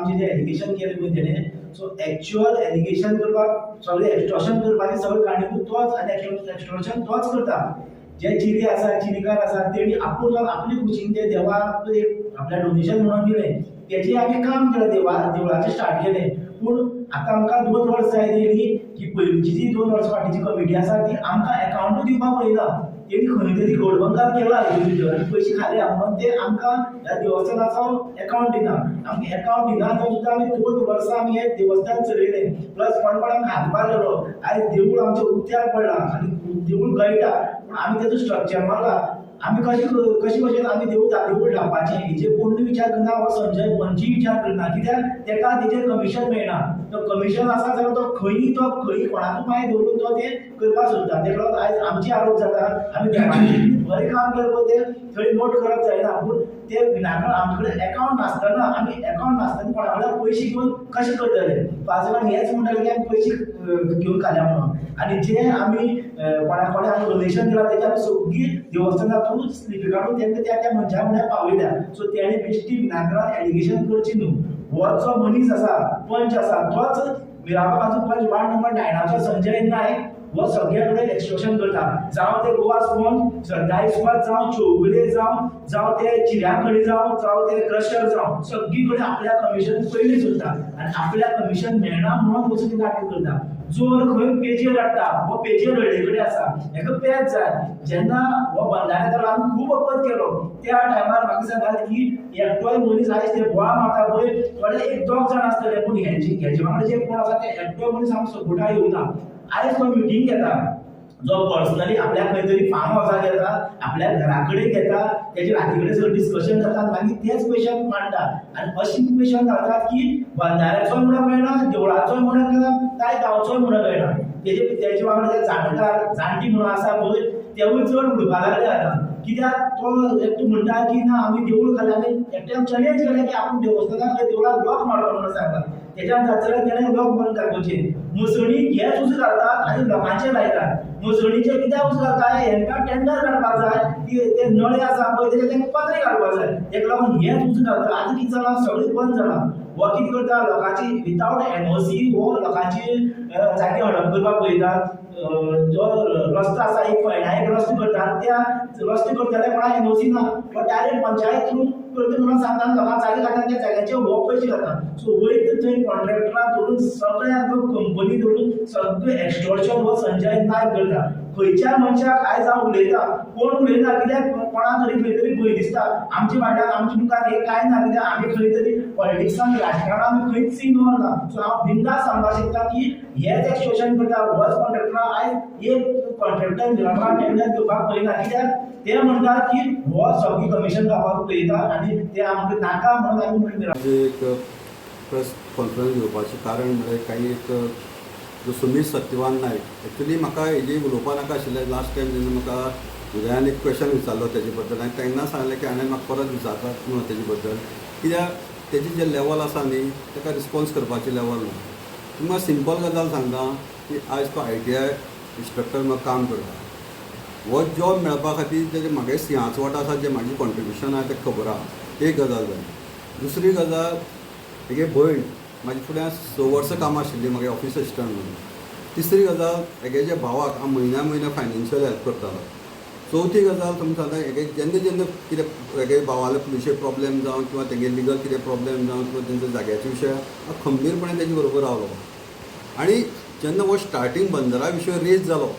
आमचे जे एलिगेशन केलें पळय तेणें सो एक्च्युअल एलिगेशन करपाक सगळें एक्स्ट्रॉशन करपाचें सगळें कारणीभूत तोच आनी एक्स्ट्रॉशन तोच करता. जे चिरी आसा चिरीकार आसा तेणी आपूण जावन आपली खुशीन ते देवाक आपल्या डोनेशन म्हणून दिलें. तेजें आमी काम केलें देवा देवळाचें स्टार्ट केलें. पूण आतां आमकां दोन वर्सां जायत ती की पयलींची जी दोन वर्सां फाटीची कमिटी आसा ती आमकां एकावंटूय दिवपाक पळयना तेणी खंय तरी घोडबंगाल केला इंडिव्हिज्युअल पयशे खाल्या म्हणून ते आमकां ह्या देवस्थानाचो एकावंट दिना. आमकां एकावंट दिना. तो सुद्दां आमी दोन वर्सां आमी हे देवस्थान चलयलें प्लस कोण कोण आमकां हातभार लागलो आयज देवूळ आमचें उक्त्यार पडला. आनी देवूळ गळटा. पूण आमी तेजो स्ट्रक्चर मारला. आमी कशें कशें भशेन आमी देवूळ देवूळ ढापपाचें हेजेर कोणूय विचार करना हो संजय पंची विचार करना कित्याक तेका तेजेर कमिशन मेळना तो कमिशन आसा जाल्यार तो खंयी तो खंयी कोणाकूय पांय दवरून तो तें करपाक सोदता तेका लागून आयज आमची आरोप जाता. आमी देवाचें बरें काम करप तें थंय नोट करप जायना पूण ते विनाकारण आमचे कडेन एकावंट नासतना आमी एकावंट नासतना कोणा कडल्यान पयशे घेवन कशें करतले पांच जाणांक हेच म्हणटाले की आमी पयशे घेवन खाल्या म्हणून. आनी जे आमी अं, कोणा डोनेशन दिला त्याच्या सगळी सगळीं देवस्थानातून स्लिपी काडून त्या त्या मनशा फुड्यान पावयल्या सो त्याने बेश्टी विनाकारण एलिगेशन करची न्हू हो जो मनीस आसा पंच आसा तोच मिरामाचो पंच वार्ड नंबर नायनाचो संजय नायक हो सगळे कडेन एक्स्ट्रॉशन करता जावं ते गोवा स्पोंज सरदारी इस्पात जावं चौगुले जावं जावं ते चिऱ्याखडी जावं जावं ते क्रशर जावं. सगळी कडेन आपल्या कमिशन पयलीं सोदता आनी आपल्या कमिशन मेळना म्हणून वचून ती नाटक करता जोर खंय पेजेर हाडटा हो पेजेर हळडे कडेन आसा हेका पेज जाय जेन्ना हो बंधाऱ्या तर आमी खूब अपत केलो. त्या टायमार म्हाका सांगात की एकटोय मनीस आयज ते बोळा मारता पळय थोडे एक दोग जाण आसतले पूण हेंचे हेचे वांगडा जे कोण आसा ते एकटोय मनीस आमकां सपोर्टा येवना आयज तो मिटींग घेता. जो पर्सनली आपल्या खंय तरी फार्म हावसार घेता आपल्या घरा कडेन घेता तेजे राती कडेन सगळें डिस्कशन जाता मागीर तेच क्वेश्चन मांडटा आनी अशी पेशंट घालतात की बंधाऱ्याचोय म्हणून मेळना देवळाचोय म्हणून मेळना काय गांवचोय म्हणून कळटा तेजे तेजे वांगडा जे जाणकार जाणटी म्हणून आसा पळय तेवूय चड उडपा लागले आतां कित्याक तो एकटो म्हणटा की ना आमी देवूळ घाले आनी एकट्यान चॅलेंज केलें की आपूण देवस्थानाक देवळाक ब्लॉक मारलो म्हणून सांगता त्याच्यानंतर तंत्रज्ञान लोक म्हणून मारून दाखोवचें मसणी हेच उज घालतात आनी लोकांचे लायतात मसणीचे कित्याक उज घालता हेंकां टेंडर काडपाक जाय ती ते नळे आसा पळय तेजे तेंकां पत्रे काडपाक जाय तेका लागून हेंच उज घालता आतां कितें जालां सगळें बंद जालां हो कितें करता? लोकांची विथावट एनओसी हो लोकांची जागे हडप करपाक पळयतात जो रस्तो आसा एक पळयना एक रस्तो करतात. त्या रस्तो करतले कोणाक एनओसी ना? पण डायरेक्ट पंचायत थ्रू परत म्हणून सांगता आनी लोकांक जागे घालता त्या जाग्याचे हो पयशे घालता सो वयत थंय कॉन्ट्रॅक्टरा धरून आतां कंपनी धरून सगळें एक्स्टॉर्शन हो संजय नायक करता खंयच्या मनशाक आयज हांव उलयता कोण उलयना कित्याक कोणा तरी खंय तरी भंय दिसता आमच्या वाड्यार आमचे मुखार हे काय ना कित्याक आमी खंय तरी पॉलिटिक्सान राजकारणान आमी खंयच इन्वॉल्व ना सो हांव बिंदास सांगपाक शकता की हेच एक्स्टॉर्शन करता होच कॉन्ट्रॅक्टरां आयज एक कॉन्ट्रॅक्टर मिरामार टेंडर घेवपाक पळयना कित्याक ते म्हणटात की हो सगळी कमिशन जावपाक पळयता आनी ते आमकां नाका म्हणून आमी म्हणून म्हणजे एक प्रेस कॉन्फरन्स घेवपाचें कारण म्हणजे काही एक जो सत्यवान नायक एक्चुली म्हाका हेजी उलोवपा नाका आशिल्लें लास्ट टायम जेन्ना म्हाका म्हणजे उदयान एक क्वेश्चन विचारलो तेजे बद्दल हांवें तेन्ना सांगलें की हांवें म्हाका परत विचारतात म्हणून तेजे बद्दल कित्याक तेजें जे लेवल आसा न्ही ताका रिस्पॉन्स करपाची लेवल ना तुमकां सिंपल गजाल सांगता की आयज तो आय टी आय इंस्ट्रक्टर म्हाका काम करता. हो जॉब मेळपा खातीर तेजे म्हागे सिंहाचो वट आसा जे म्हाजी कॉन्ट्रिब्युशन आहा तें खबर आहा. एक गजाल जाली दुसरी गजाल म्हगे भयण म्हाजे फुड्यान स वर्सां कामां आशिल्लीं म्हागे ऑफिस असिस्टंट म्हणून. तिसरी गजाल हेगे जे भावाक हांव म्हयन्या म्हयन्या फायनान्शियल हेल्प करतालो. चवथी गजाल तुमकां सांगता हेगे जेन्ना जेन्ना कितें हेगे भावाले विशय प्रॉब्लेम जावं किंवा तेगे लिगल कितें प्रॉब्लेम जावं किंवा तेंच्या जाग्याचे विशय हांव खंबीरपणे तेजे बरोबर रावलो आनी जेन्ना हो स्टार्टींग बंदरा विशय रेज जालो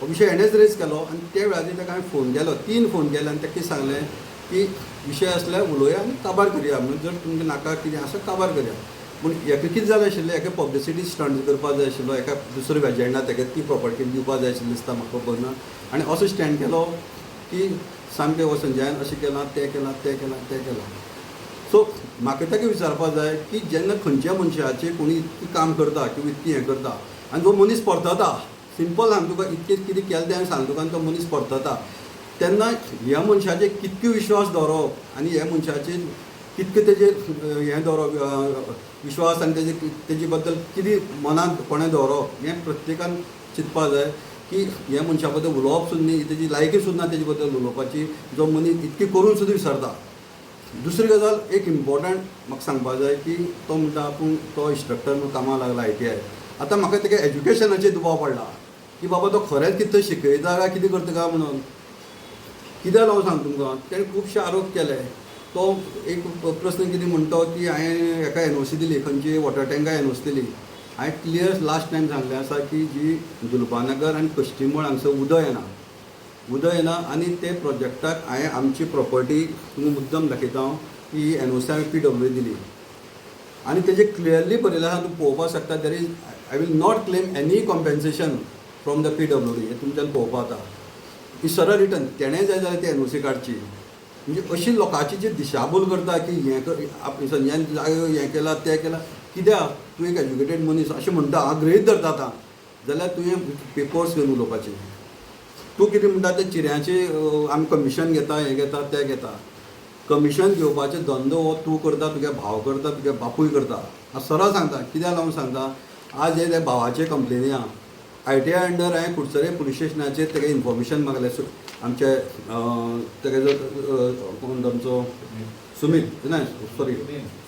हो विशय हेणेच रेज केलो आनी त्या वेळाचेर ताका हांवें फोन केलो तीन फोन केले आनी ताका कितें सांगलें की विशय आसल्यार उलोवया आनी काबार करया. म्हणून जर तुमकां नाका कितें आसा काबार करया. पूण हेका कितें जाय आशिल्लें? हेका पब्लिसिटी स्टंट करपाक जाय आशिल्लो एका दुसऱ्या वेजेंडा तेका ती प्रॉपर्टी दिवपाक जाय आशिल्ली दिसता म्हाका खबर ना आनी असो स्टँड केलो की सामकें हो संजयान अशें केलां तें केलां तें केलां तें केलां. सो म्हाका ताका विचारपाक जाय की जेन्ना खंयच्या मनशाचें कोणी इतकें काम करता किंवा इतकें हें करता आनी जो मनीस परतता सिंपल सांग तुका इतकें कितें केलें तें हांवें सांग तुका आनी तो मनीस परतता तेन्ना ह्या मनशाचेर कितको विश्वास दवरप आनी ह्या मनशाचेर कितकें तेजेर हें दवरप विश्वास आनी तेजे तेजे बद्दल कितें मनांत कोणें दवरप हें प्रत्येकान चिंतपाक जाय की ह्या मनशा बद्दल उलोवप सुद्दां न्ही तेजी लायकी सुद्दां तेजे बद्दल उलोवपाची जो मनीस इतकी करून सुद्दां विसरता. दुसरी गजाल एक इम्पॉर्टंट म्हाका सांगपाक जाय की तो म्हणटा आपूण तो इन्स्ट्रक्टर म्हणून कामाक लागला आय टी आय आतां म्हाका तेगे एज्युकेशनाचेर दुबाव पडला. की बाबा तो खरेंच कितें शिकयता काय कितें करता काय म्हणून. कित्याक लागून सांग तुमकां? तेणें खुबशे आरोप केले. तो एक प्रश्न कितें म्हणतो की हांवें एका एन ओ सी दिली खंयची वॉटर टँका एन ओ सी दिली हांवें क्लियर लास्ट टायम सांगलें आसा की जी दुलपानगर आनी कश्टीमळ हांगसर उदक येना उदक येना आनी ते प्रोजेक्टाक हांवें आमची प्रॉपर्टी तुमी मुद्दम दाखयता की एन ओ सी हांवें पी डब्ल्यू दिली. आनी तेजें क्लियरली बरयलें आसा तूं पळोवपाक शकता. There is I will not claim any compensation from the P W D हें तुमच्यान पळोवपाक जाता ही सरळ रिटर्न तेणें जाय जाल्यार ती एन ओ सी काडची म्हणजे अशी लोकांची जी दिशाभूल करता की हें कर आप- संजयान जायो हें केला तें केलां कित्याक तूं एक एज्युकेटेड मनीस अशें म्हणटा हांव ग्रहीत धरता आतां. जाल्यार तुवें पेपर्स घेवन उलोवपाचे. तूं कितें म्हणटा तें चिऱ्यांचे आमी कमिशन घेता हें घेता तें घेता. कमिशन घेवपाचो धंदो हो तूं करता तुगे भाव करता तुगे बापूय करता. हांव सरळ सांगता कित्याक लागून सांगता आज हे त्या भावाचे कंप्लेनी आहा आय टी आय अंडर हांवें कुडचरे पुलीस स्टेशनाचेर तेगे इन्फॉर्मेशन मागलें आमचे अं, कोण आमचो? सुमीत ना सॉरी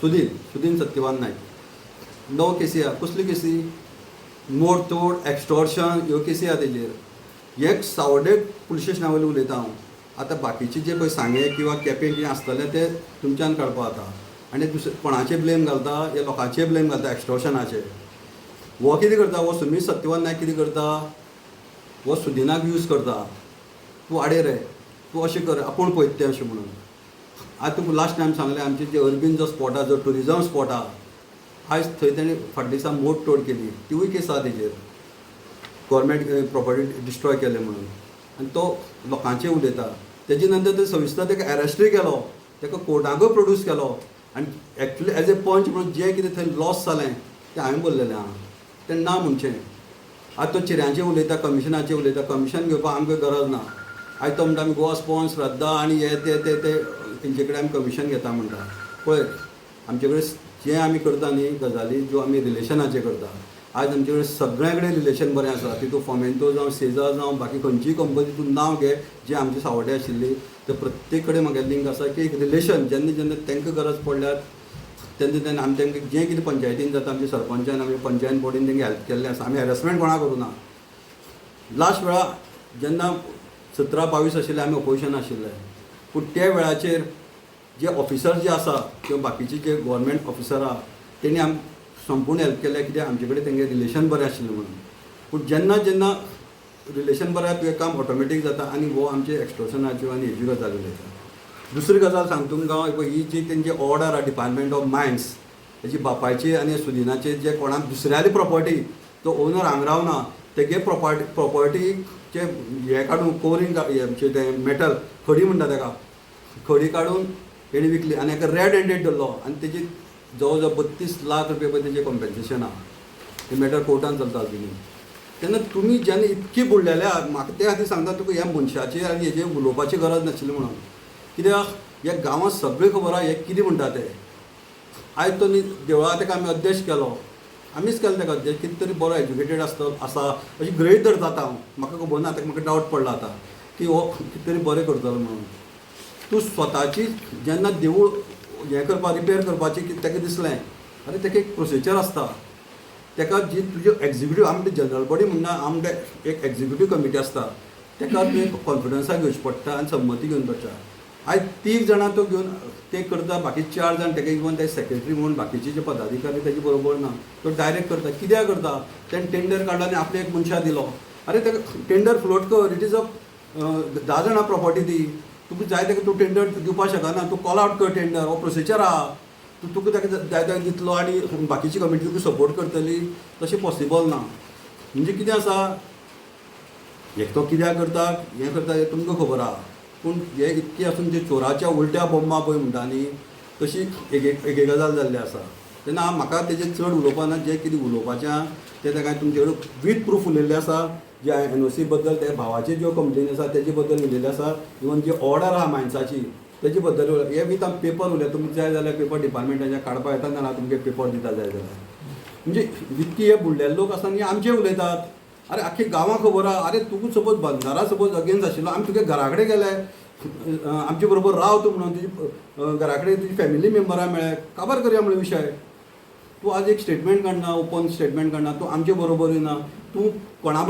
सुदीन सुदीन सत्यवान नायक णव केसी आहा कसली केसी? मोड तोड एक्स्टॉर्शन ह्यो केसी आहा तेजेर? एक सावडे पुलीस स्टेशना वयले उलयता हांव. आतां बाकीचे जे पळय सांगे किंवा केपें कितें आसतलें तें तुमच्यान काडपा जाता आनी दुसरे कोणाचे ब्लेम घालता? हे लोकांचे ब्लेम घालता एक्स्टॉर्शनाचे हो कितें करता? हो सुमीत सत्यवान नायक कितें करता? हो सुदिनाक यूज करता. तूं आडेर रे तूं अशें कर आपूण पळयत तें अशें म्हणून. आयज तुमकां लास्ट टायम सांगलें आमचे जे अर्बीन जो स्पॉट आहा जो टुरिजम स्पॉट आहा आयज थंय तेणें फाटल्या दिसा मोड तोड केली. तिवूय केस आहा तेजेर गोवोरमेंट प्रॉपर्टी डिस्ट्रॉय केले म्हणून. आनी तो लोकांचे उलयता. तेजे नंतर ते सविस्तर ताका अरेस्टूय केलो. ताका कोर्टाकूय प्रोड्यूस केलो. आनी एक्चुली एज ए पंच म्हणून जें कितें थंय लॉस जालें तें हांवें बोललेलें आहा तें ना म्हणचें. आतां तो चिऱ्यांचें उलयता कमिशनाचें उलयता कमिशन घेवपाक आमकां गरज ना. आयज तो म्हणटा आमी गोवा स्पॉन्स श्रद्धा आनी हे ते ते ते. तेंचे कडेन आमी कमिशन घेता म्हणटा पळय आमचे कडेन जें आमी करता न्ही गजाली ज्यो आमी रिलेशनाचे करता. आयज आमचे कडेन सगळ्या कडेन रिलेशन बरें आसा. तितून फॉमेंटो जावं सेजा जावं बाकी खंयचीय कंपनी तूं नांव घे जे आमचे सावडे आशिल्ली. ते प्रत्येक कडेन म्हागे लिंक आसा की एक रिलेशन जेन्ना जेन्ना तांकां गरज पडल्यार तेन्ना तेन्ना आमी तांकां जें कितें पंचायतीन जाता आमच्या सरपंचान आमी पंचायत बॉडीन तांकां हेल्प केल्लें आसा. आमी हॅरेसमेंट कोणा करूं ना. लास्ट वेळा जेन्ना सतरा बावीस आशिल्ले आमी ऑपोजिशन आशिल्ले पूण त्या वेळाचेर जे ऑफिसर जे आसा किंवा बाकीचे जे गव्हर्मेंट ऑफिसर आहा तेणी आम संपूर्ण हेल्प केल्या कित्याक आमचे कडेन तेंगे रिलेशन बरें आशिल्लें म्हणून. पूण जेन्ना जेन्ना रिलेशन बरें तुवें काम ऑटोमॅटीक जाता आनी हो आमचे एक्सटोर्शनाच्यो आनी हेज्यो गजाली उलयता. दुसरी गजाल सांगता तुमकां ही जी तेंची ऑर्डर आहा डिपार्टमेंट ऑफ मायन्स तेजी बापायची आनी सुदिनाचे जे कोणाक दुसऱ्याली प्रॉपर्टी तो ओनर हांगा रावना तेगे प्रॉपर्टी जे हे काडून कोरींग आमचे तें मेटल खडी म्हणटा तेका खडी काडून तेणी विकली आनी हेका रेड हँडेड धरलो आनी तेजी जवळ जवळ बत्तीस लाख रुपया पळय तेजें कॉम्पेन्सेशन आहा. हे मॅटर कोर्टान चलता अजुनी तेन्ना तुमी जेन्ना इतकी बुडलेले म्हाका ते खातीर सांगता तुका ह्या मनशाचेर आनी हेजेर उलोवपाची गरज नाशिल्ली म्हणून. कित्याक ह्या गांवांत सगळें खबर आहा हे कितें म्हणटा ते. आयज तो न्ही देवळा तेका आमी अध्यक्ष केलो. आमीच केलो तेका अध्यक्ष कितें तरी बरो एज्युकेटेड आसता आसा अशी गृहीत धरता जाता हांव म्हाका खबर ना ताका म्हाका डावट पडला आतां. की हो कितें तरी बरें करतलो म्हणून. तूं स्वताची जेन्ना देवूळ हें करपा रिपेर करपाची कितें ताका दिसलें आनी ताका एक प्रोसिजर आसता ताका जी तुजी एग्जिक्युटीव आमचे जनरल बॉडी म्हणना आमचे एक एग्जिक्युटीव कमिटी आसता ताका तुवें कॉन्फिडन्साक घेवचें पडटा आनी संमती घेवन पडटा आयज तीग जाणां तो घेवन ते करता बाकी चार जाण ताका इवन ते सेक्रेटरी म्हणून बाकीचे जे पदाधिकारी ताचे बरोबर ना तो डायरेक्ट करता. कित्याक करता? तेणें टेंडर काडलो आनी आपल्या एक मनशाक दिलो. अरे ताका टेंडर फ्लोट कर. इट इज अ धा जाणां प्रॉपर्टी दी तुका जाय ताका तूं टेंडर दिवपाक शकना तूं कॉल आवट कर टेंडर हो प्रोसिजर आहा तूं तुका ताका जाय ताका दितलो आनी बाकीची कमिटी तुका सपोर्ट करतली. तशें पॉसिबल ना. म्हणजे कितें आसा एक तो कित्याक करता? हें करता हें तुमकां खबर आहा पूण हे इतके आसून जे चोराच्या उलट्या बोम्मा पळय म्हणटा न्ही तशी एक एक गजाल जाल्ली आसा. तेन्ना हांव म्हाका तेजेर चड उलोवपाना जें कितें उलोवपाचें आहा तें ताका तुमचे कडेन वीथ प्रूफ उलयल्लें आसा जे एन ओ सी बद्दल त्या भावाचे ज्यो कंप्लेनी आसा तेजे बद्दल उलयल्लें आसा इवन जी ऑर्डर आहा मायन्साची तेजे बद्दल हे वीथ आमी पेपर उलय तुमी जाय जाल्यार पेपर डिपार्टमेंटाचे काडपा येता जाल्यार तुमगे पेपर दिता जाय जाल्यार. म्हणजे इतके हे बुडलेले लोक आसा न्ही आमचे उलयतात. अरे आख्खे गांवां खबर आहा अरे तुका सपोज बंदारा सपोज अगेन्स्ट आशिल्लो आमी तुगे घरा कडेन गेले आमचे बरोबर राव तूं म्हणून. तुजी घरा कडेन तुजी फॅमिली मेंबरां मेळ्ळे काबार करया म्हणून विशय तूं आज एक स्टेटमेंट काडना ओपन स्टेटमेंट काडना तूं आमचे बरोबर येना तूं कोणा